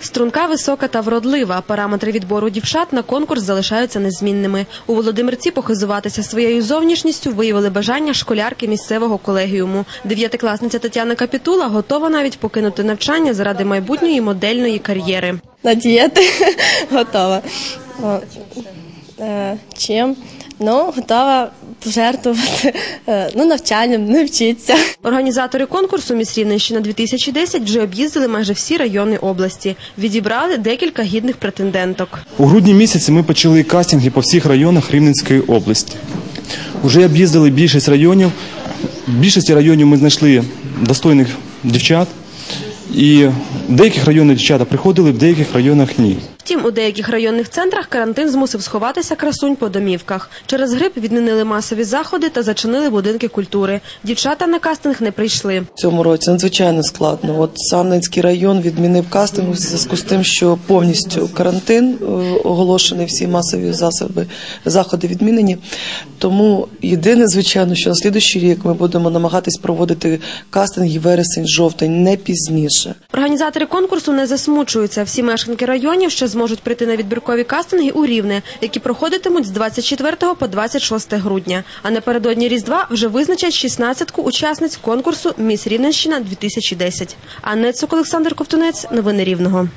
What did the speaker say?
Струнка висока та вродлива. Параметри відбору дівчат на конкурс залишаються незмінними. У Володимирці похизуватися своєю зовнішністю виявили бажання школярки місцевого колегіуму. Дев'ятикласниця Тетяна Капітула готова навіть покинути навчання заради майбутньої модельної кар'єри. На дієти готова. Е, Чим? Ну, готова пожертвувати е, ну, навчанням, не вчитися. Організатори конкурсу «Міс Рівненщина 2010 вже об'їздили майже всі райони області. Відібрали декілька гідних претенденток. У грудні місяці ми почали кастинги по всіх районах Рівненської області. Уже об'їздили більшість районів. В більшості районів ми знайшли достойних дівчат. І в деяких районах дівчата приходили, в деяких районах ні. Втім, у деяких районних центрах карантин змусив сховатися красунь по домівках. Через грип відмінили масові заходи та зачинили будинки культури. Дівчата на кастинг не прийшли. В цьому році надзвичайно складно. От Самненський район відмінив кастинг у зв'язку з тим, що повністю карантин е, оголошений, всі масові засоби заходи відмінені. Тому єдине, звичайно, що на слідуючий рік ми будемо намагатись проводити кастинги вересень, жовтень, не пізніше. Організатори конкурсу не засмучуються. Всі мешканки районів ще зможуть прийти на відбіркові кастинги у Рівне, які проходитимуть з 24 по 26 грудня. А напередодні Різдва вже визначать 16-ку учасниць конкурсу «Міс Рівненщина 2010». Анна Цук, Олександр Ковтунець. Новини Рівного.